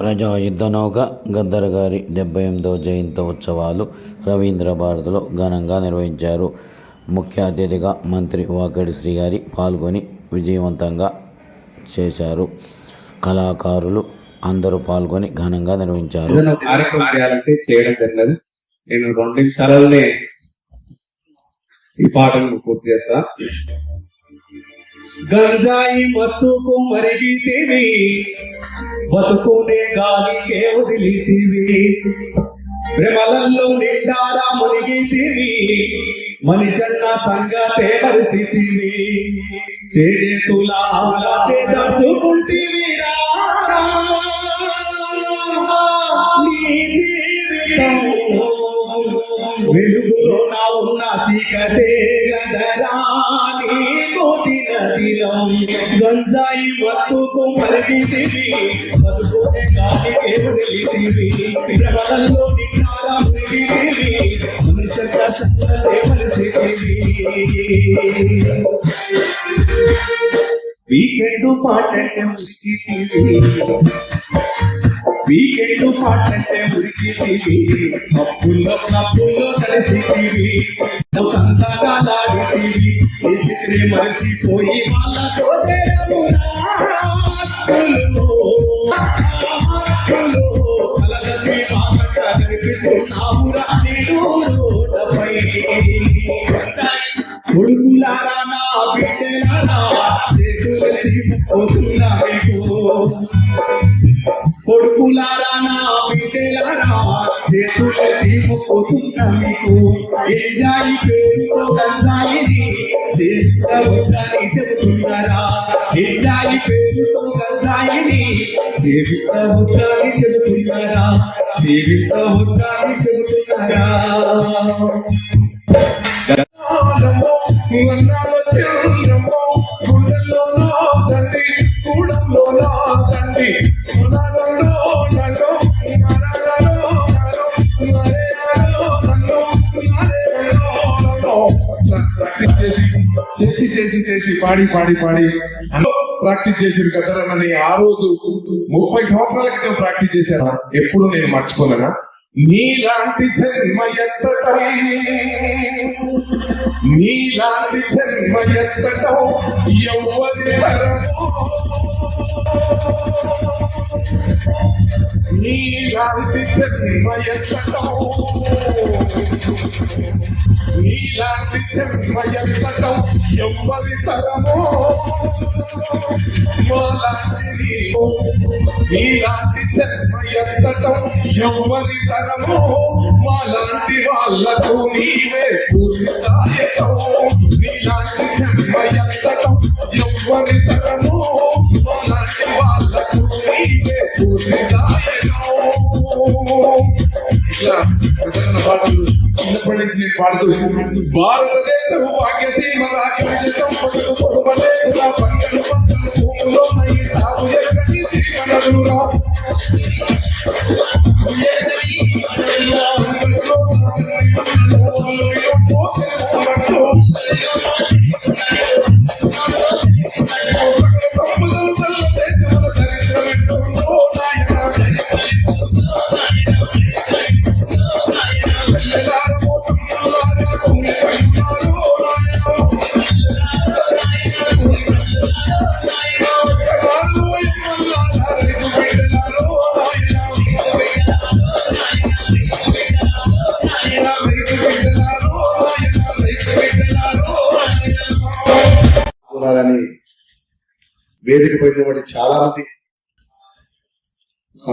ప్రజా యుద్ధనౌక గద్దర్ గారి డెబ్బై ఎనిమిదవ జయంతి ఉత్సవాలు రవీంద్ర భారతిలో ఘనంగా నిర్వహించారు. ముఖ్య అతిథిగా మంత్రి వాకడి శ్రీగారి పాల్గొని విజయవంతంగా చేశారు. కళాకారులు అందరూ పాల్గొని ఘనంగా నిర్వహించారు. కార్యక్రమం చేయాలంటే చేయడం జరిగినది. నేను రెండు నిమిషాలనే ఈ పాటను పూర్తి చేస్తా. గంజాయి మత్తుకు మరిగితివి బతుకునే గాలికే వదిలితివి. ప్రేమలలో నిండారా మునిగితివి మనిషన్న సంగతే మరిసితివి. చేతులా చేదర్చుకుంటివి రా నీ జీవితం. వెలుగులో నా ఉన్న చీకటే గదరా నీకు దినం గంజాయి మత్తుకు మరిగితివి బతుకునే గాలికే వదిలితివి ప్రబలంలో నిన్నారా మునిగితివి మనుషుల సంగతే పరిస్థితివి. వీకెండ్ పాటంటే మురికితివి వీకెండ్ పాటంటే మురికితివి అప్పుల్లో అప్పుల్లో కలిసితివి. సంతాన స్థితిని మరిచిపోయి వాళ్ళతో కలగతి బాగట కనిపిస్తున్నావురా నీడు రోడ్డపై. కొడుకులారా నా బిడ్డలారా చేతులు చీపుకోతున్నా మీకు కొడుకులారా నా బిడ్డలారా చేతులు చీపుకోతున్నా మీకు ఎంజాయి పేరుతో గంజాయిని చేర్చవద్దని చెబుతున్నారా? ఎంజాయి పేరుతో గంజాయిని సేవించవద్దని చెబుతున్నారా? సేవించవద్దని చెబుతున్నారా? చేసి చేసి చేసి పాడి పాడి పాడి. ప్రాక్టీస్ చేసారు కదరనని ఆ రోజు ముప్పై సంవత్సరాల క్రితం ప్రాక్టీస్ చేశాను ఎప్పుడు నేను మర్చిపోలేనా? నీలాంటి జన్మ ఎంత నీలాంటి జన్మ ఎత్తటం ఎవ్వరి నీలాంటి జన్మ ఎత్తటం నీలాంటి జన్మ ఎత్తటం ఎవ్వరి తరమో. మాలాంటి నీలాంటి జన్మ ఎత్తటం ఎవ్వరి తరమో. మాలాంటి వాళ్ళకు నీవే సూర్యదాయకం చిన్నప్పటి నుంచి నేను పాడుతూ భారతదేశం వేదిక పడినటువంటి చాలా మంది ఆ,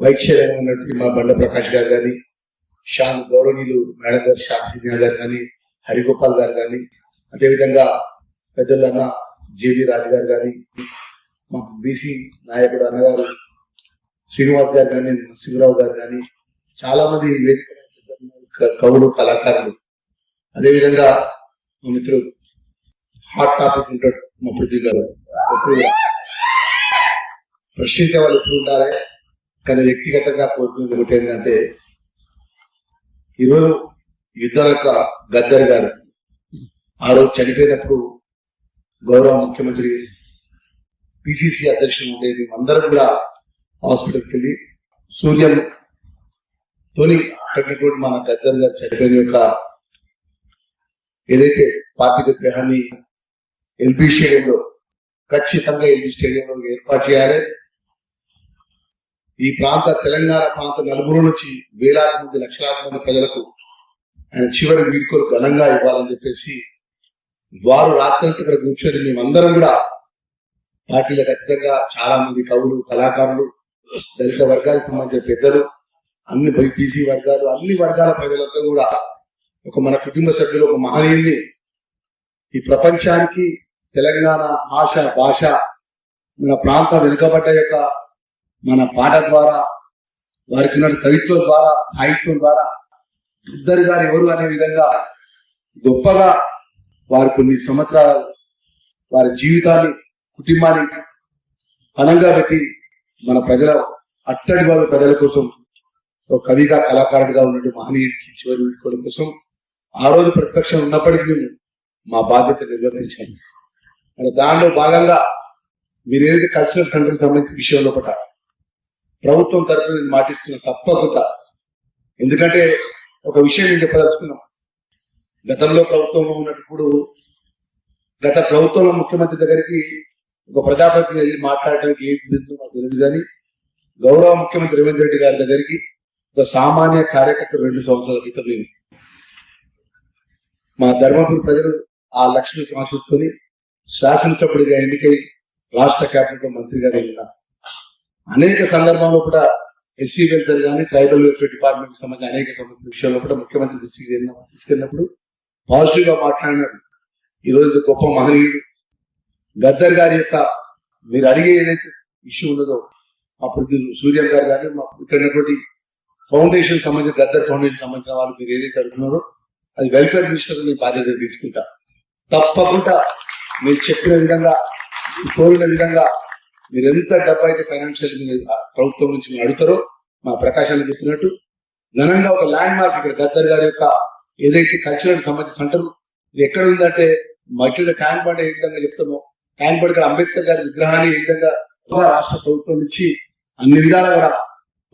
వైశ్యరంగం ఉన్నటువంటి మా బండ ప్రకాష్ గారు కానీ శాంత్ గౌరవనీయులు మేడం గారు షాన్ గారు కానీ హరిగోపాల్ గారు కానీ అదేవిధంగా పెద్దలన్న అన్న రాజు గారు కానీ మా బీసీ నాయకుడు అన్నగారు శ్రీనివాస్ గారు కానీ నరసింహరావు గారు కానీ చాలా మంది వేదిక కవులు కళాకారులు. అదేవిధంగా మా మిత్రుడు హాట్ టాపిక్ ఉంటాడు మా పృథ్వీ గారు. ప్రశ్నించే వాళ్ళు ఎప్పుడు ఉండాలి కానీ వ్యక్తిగతంగా కోరుకునేది ఒకటి ఏంటంటే ఈరోజు యొక్క గద్దర్ గారు ఆ రోజు చనిపోయినప్పుడు గౌరవ ముఖ్యమంత్రి పిసిసి అధ్యక్షులు ఉండే అందరం కూడా హాస్పిటల్కి వెళ్ళి సూర్యం తోని అక్కడినటువంటి మన గద్దర్ గారు చనిపోయిన యొక్క ఏదైతే పార్థిక విగ్రహాన్ని ఎల్బీ స్టేడియంలో ఖచ్చితంగా ఎల్బీ స్టేడియంలో ఏర్పాటు చేయాలి. ఈ ప్రాంత తెలంగాణ ప్రాంత నలుగురు నుంచి వేలాది మంది లక్షలాది మంది ప్రజలకు ఆయన చివరి వీడుకోలు ఘనంగా ఇవ్వాలని చెప్పేసి వారు రాత్రంతా ఇక్కడ కూర్చొని మేమందరం కూడా పార్టీలో ఖచ్చితంగా చాలా మంది కవులు కళాకారులు దళిత వర్గానికి సంబంధించిన పెద్దలు అన్ని బైపీసీ వర్గాలు అన్ని వర్గాల ప్రజలంతా కూడా ఒక మన కుటుంబ సభ్యులు ఒక మహనీయుల్ని ఈ ప్రపంచానికి తెలంగాణ ఆశ భాష మన ప్రాంత వెనుకబడ్డ యొక్క మన పాట ద్వారా వారికి ఉన్న కవిత్వం ద్వారా సాహిత్యం ద్వారా ఇద్దరు గారు ఎవరు అనే విధంగా గొప్పగా వారు కొన్ని సంవత్సరాలు వారి జీవితాన్ని కుటుంబాన్ని పనంగా పెట్టి మన ప్రజల అట్టడి వాళ్ళ ప్రజల కోసం ఒక కవిగా కళాకారుడిగా ఉన్నట్టు మహనీయుడికి చివరి కోసం ఆ రోజు ప్రతిపక్షం ఉన్నప్పటికీ మేము మా బాధ్యత నిర్వర్తించాము. దానిలో భాగంగా మీరు ఏదైతే కల్చరల్ సెంటర్ సంబంధించిన విషయంలో కూడా ప్రభుత్వం తరఫున నేను మాటిస్తున్న తప్పకుండా. ఎందుకంటే ఒక విషయం నేను చెప్పదలుచుకున్నాం గతంలో ప్రభుత్వంలో ఉన్నప్పుడు గత ప్రభుత్వంలో ముఖ్యమంత్రి దగ్గరికి ఒక ప్రజాప్రతినిధి వెళ్ళి మాట్లాడడానికి ఏంటి బిందు నాకు తెలియదు కానీ గౌరవ ముఖ్యమంత్రి రేవంత్ రెడ్డి గారి దగ్గరికి ఒక సామాన్య కార్యకర్త రెండు సంవత్సరాల క్రితం నేను. మా ధర్మపురి ప్రజలు ఆ లక్ష్మి సమస్యతోని శాసనసభ్యుడిగా ఎన్నికై రాష్ట్ర క్యాబినెట్ మంత్రిగా వెళ్ళిన అనేక సందర్భంలో కూడా ఎస్సీ వెల్ఫేర్ కానీ ట్రైబల్ వెల్ఫేర్ డిపార్ట్మెంట్ సంబంధించిన అనేక సమస్యల విషయంలో కూడా ముఖ్యమంత్రి దృష్టికి వెళ్ళిన- తీసుకెళ్ళినప్పుడు పాజిటివ్గా మాట్లాడినారు. ఈ రోజు గొప్ప మహనీయుడు గద్దర్ గారి యొక్క మీరు అడిగే ఏదైతే ఇష్యూ ఉన్నదో అప్పుడు సూర్యం గారు కానీ మా ఇక్కడ ఫౌండేషన్ సంబంధించిన గద్దర్ ఫౌండేషన్ సంబంధించిన వాళ్ళు మీరు ఏదైతే అడుగుతున్నారో అది వెల్ఫేర్ మినిస్టర్ మీ బాధ్యత తీసుకుంటా. తప్పకుండా మీరు చెప్పిన విధంగా కోరిన విధంగా మీరు ఎంత డబ్బు అయితే ఫైనాన్షియల్ ప్రభుత్వం నుంచి మీరు అడుగుతారో మా ప్రకాశాన్ని చెప్పినట్టు ఘనంగా ఒక ల్యాండ్ మార్క్ ఇక్కడ గద్దర్ గారి యొక్క ఏదైతే కల్చరల్ సంబంధించిన సెంటర్ ఇది ఎక్కడ ఉందంటే మట్టిలో ట్యాంక్ బండ్ ఏ విధంగా చెప్తామో ట్యాంక్ బండ్ ఇక్కడ అంబేద్కర్ గారి విగ్రహాన్ని ఏ విధంగా రాష్ట్ర ప్రభుత్వం నుంచి అన్ని విధాల కూడా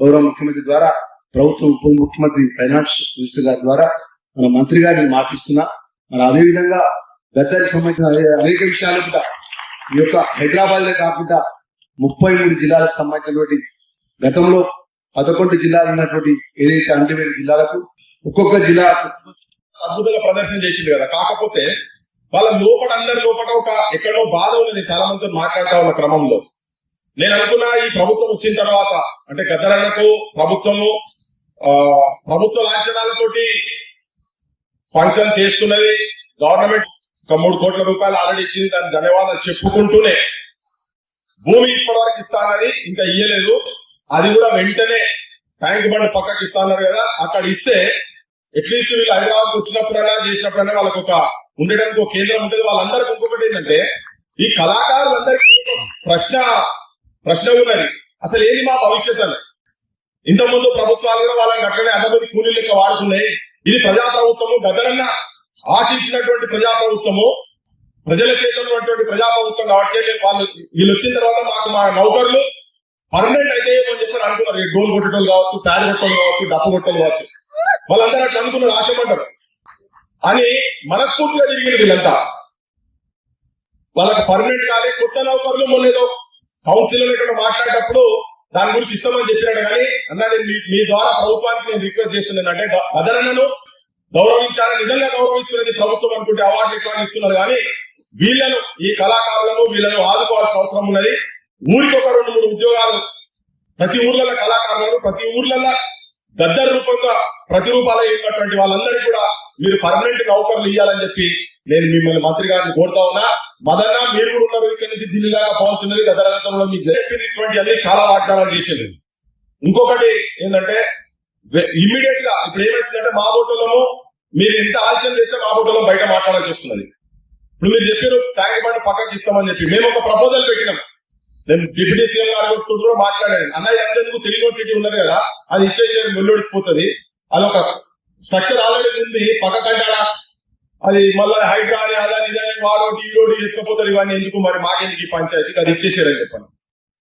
గౌరవ ముఖ్యమంత్రి ద్వారా ప్రభుత్వం ఉప ముఖ్యమంత్రి ఫైనాన్స్ మినిస్టర్ గారి ద్వారా మన మంత్రి గారిని మాటిస్తున్నా. మరి అదేవిధంగా విధంగా సంబంధించిన అనేక విషయాలు కూడా ఈ యొక్క హైదరాబాద్లో కాకుండా ముప్పై మూడు జిల్లాలకు సంబంధించినటువంటి గతంలో పదకొండు జిల్లాలు ఉన్నటువంటి ఏదైతే అంటివేడి జిల్లాలకు ఒక్కొక్క జిల్లా అద్భుతంగా ప్రదర్శన చేసింది కదా. కాకపోతే వాళ్ళ లోపల అందరి లోపల ఒక ఎక్కడో బాధ ఉన్నది చాలా మందితో మాట్లాడుతా ఉన్న క్రమంలో. నేను అనుకున్నా ఈ ప్రభుత్వం వచ్చిన తర్వాత అంటే గద్దరన్నకు ప్రభుత్వము ఆ ప్రభుత్వ లాంఛనాలతోటి ఫంక్షన్ చేస్తున్నది గవర్నమెంట్ ఒక మూడు కోట్ల రూపాయలు ఆల్రెడీ ఇచ్చింది దానికి ధన్యవాదాలు చెప్పుకుంటూనే భూమి ఇప్పటివరకు ఇస్తానని ఇంకా ఇయ్యలేదు. అది కూడా వెంటనే ట్యాంక్ బండ్ పక్కకి ఇస్తాన్నారు కదా అక్కడ ఇస్తే అట్లీస్ట్ వీళ్ళు హైదరాబాద్ వచ్చినప్పుడైనా చేసినప్పుడైనా వాళ్ళకి ఒక ఉండడానికి ఒక కేంద్రం ఉంటుంది. వాళ్ళందరికీ ఇంకొకటి ఏంటంటే ఈ కళాకారులందరికీ ప్రశ్న ప్రశ్న ఉన్నది. అసలు ఏది మా భవిష్యత్ అని. ఇంతకుముందు ప్రభుత్వాలు కూడా వాళ్ళని అట్లనే అడ్డబది కూలీలు లెక్క వాడుతున్నాయి ఇది ప్రజా గదరన్నా గదరన్న ఆశించినటువంటి ప్రజాప్రభుత్వము ప్రజల చేతున్నటువంటి ప్రజాప్రభుత్వం కాబట్టి వాళ్ళు వీళ్ళు వచ్చిన తర్వాత మాకు మా నౌకర్లు పర్మనెంట్ అయితే అని చెప్పి అనుకున్నారు డోల్ కొట్టడం కావచ్చు ప్యాడ్ కొట్టడం కావచ్చు డప్పు కొట్టడం కావచ్చు. వాళ్ళందరూ అట్లా అనుకున్నారు ఆశపడ్డారు. అని మనస్ఫూర్తిగా జరిగింది వీళ్ళంతా. వాళ్ళకి పర్మనెంట్ కాలే కొత్త నౌకర్లు మొన్నేదో కౌన్సిల్ ఇక్కడ మాట్లాడేటప్పుడు దాని గురించి ఇస్తామని చెప్పినాడు. కానీ అన్న నేను మీ- మీ ద్వారా ప్రభుత్వానికి నేను రిక్వెస్ట్ చేస్తున్నాను. అంటే గదరన్నను గౌరవించాలని నిజంగా గౌరవిస్తున్నది ప్రభుత్వం అనుకుంటే అవార్డు ఇట్లా ఇస్తున్నారు కానీ వీళ్ళను ఈ కళాకారులను వీళ్ళను ఆదుకోవాల్సిన అవసరం ఉన్నది. ఊరికి ఒక రెండు మూడు ఉద్యోగాలు ప్రతి ఊర్లలో కళాకారులను ప్రతి ఊర్లలో గద్దర్ రూపంగా ప్రతిరూపాలు ఉన్నటువంటి వాళ్ళందరికీ కూడా మీరు పర్మనెంట్ నౌకర్లు ఇవ్వాలని చెప్పి నేను మిమ్మల్ని మంత్రి గారిని కోరుతా ఉన్నా. మదన్న మీరు కూడా ఉన్నారు ఇక్కడ నుంచి ఢిల్లీ దాకా పోవాల్సినది గదరంగంలో మీకు చెప్పినటువంటి అన్ని చాలా వాగ్దానాలు చేసేది. ఇంకొకటి ఏంటంటే ఇమ్మీడియట్గా ఇప్పుడు ఏమైతుందంటే మా హోటల్లో మీరు ఎంత ఆలస్యం చేస్తే మా హోటల్లో బయట మాట్లాడాల్సి వస్తున్నది ఇప్పుడు మీరు చెప్పారు ట్యాంక్ బండ్ పక్కకి ఇస్తామని చెప్పి. మేము ఒక ప్రపోజల్ పెట్టినాం. నేను డిప్యూటీ సీఎం గారు కూడా మాట్లాడాను. అన్నయ్య ఎంతెందుకు తెలుగు సిటీ ఉన్నది కదా అది ఇచ్చేసే ముల్లొడిసిపోతుంది. అది ఒక స్ట్రక్చర్ ఆల్రెడీ ఉంది. పక్క కంటాడా అది మళ్ళీ హైడ్రా అని అదని ఇదని వాడోటి ఈడోటి ఎక్కపోతాడు ఇవన్నీ ఎందుకు? మరి మాకెందుకు ఈ పంచాయతీకి అది ఇచ్చేసారని చెప్పండి.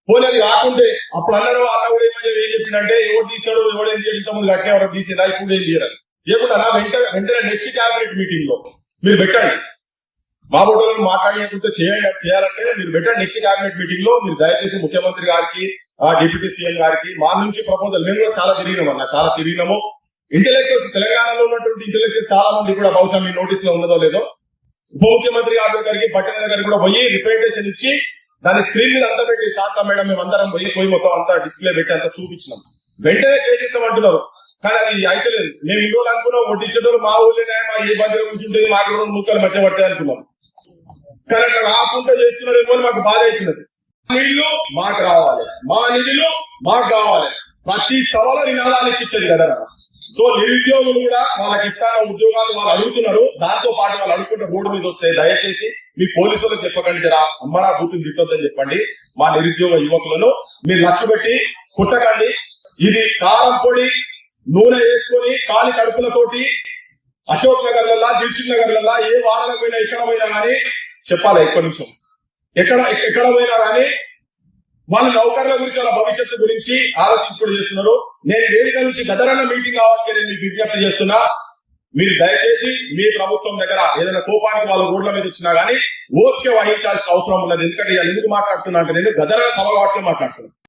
పోనీ అది కాకుంటే అప్పుడు అన్నారు అన్న కూడా ఏమని ఏం చెప్పిందంటే ఎవరు తీస్తాడు ఎవడు ఏం చేయడం ముందు కట్టే ఎవరు తీసేదా? ఇప్పుడు ఏం చేయరు? చేయకుండా నా వెంట వెంటనే నెక్స్ట్ క్యాబినెట్ మీటింగ్లో మీరు పెట్టండి. మా బోటలను మాట్లాడేకుంటే చేయండి చేయాలంటే మీరు పెట్టండి. నెక్స్ట్ క్యాబినెట్ మీటింగ్లో మీరు దయచేసి ముఖ్యమంత్రి గారికి ఆ డిప్యూటీ సీఎం గారికి మా నుంచి ప్రపోజల్ మేము కూడా చాలా తిరిగినాం అన్న చాలా తిరిగినాము. ఇంటెలెక్చువల్స్ తెలంగాణలో ఉన్నటువంటి ఇంటెలెక్చువల్ చాలా మంది కూడా బహుశా మీ నోటీస్లో ఉన్నదో లేదో. ఉప ముఖ్యమంత్రి గారి దగ్గరికి పట్టణ దగ్గరికి కూడా పోయి రిప్రజెంటేషన్ ఇచ్చి దాని స్క్రీన్ మీద అంతా పెట్టి శాంత మేడం మేము అందరం పోయి పోయి మొత్తం అంతా డిస్ప్లే పెట్టి అంతా చూపించినాం. వెంటనే చేసేస్తాం అంటున్నారు కానీ అది అయితే లేదు. మేము ఇన్ని రోజులు అనుకున్నాం వడ్డించేటోళ్ళు మా ఊళ్ళోనే మా ఏ బాధ్యత కూర్చుంటే మాకు రెండు ముక్కలు మధ్య పడతాయి అనుకున్నాం. కానీ అట్లా రాకుండా చేస్తున్నారేమో అని మాకు బాధ అవుతున్నది. నీళ్ళు మాకు రావాలి. మా నిధులు మాకు కావాలి. ప్రతి సవాలు నినాదాలు ఇప్పించేది కదా సో నిరుద్యోగులు కూడా వాళ్ళకి ఇస్తాన ఉద్యోగాలు వాళ్ళు అడుగుతున్నారు. దాంతో పాటు వాళ్ళు అడుగుకుంటే రోడ్డు మీద వస్తే దయచేసి మీ పోలీసులకు చెప్పకండి జరా అమ్మరా బూతులు తిట్టొద్దని చెప్పండి. మా నిరుద్యోగ యువకులను మీరు లక్ష్య పెట్టి కుట్టకండి. ఇది కారం పొడి నూనె వేసుకొని కాలి కడుపులతోటి అశోక్ నగర్ లల్లా దిల్షుక్ నగర్ లల్లా ఏ వాడలకు పోయినా ఎక్కడ పోయినా కానీ చెప్పాలి ఎక్కువ నిమిషం ఎక్కడ ఎక్కడ పోయినా కానీ వాళ్ళ నౌకర్ల గురించి వాళ్ళ భవిష్యత్తు గురించి ఆలోచించుకుని చేస్తున్నారు. నేను వేదిక నుంచి గదరన్న మీటింగ్ కావాలని నేను మీకు విజ్ఞప్తి చేస్తున్నా. మీరు దయచేసి మీ ప్రభుత్వం దగ్గర ఏదైనా కోపానికి వాళ్ళ రోడ్ల మీద వచ్చినా గానీ ఓపిక వహించాల్సిన అవసరం ఉన్నది. ఎందుకంటే ఎందుకు మాట్లాడుతున్నా అంటే నేను గదరన్న సభ వాటికే మాట్లాడుతున్నాను.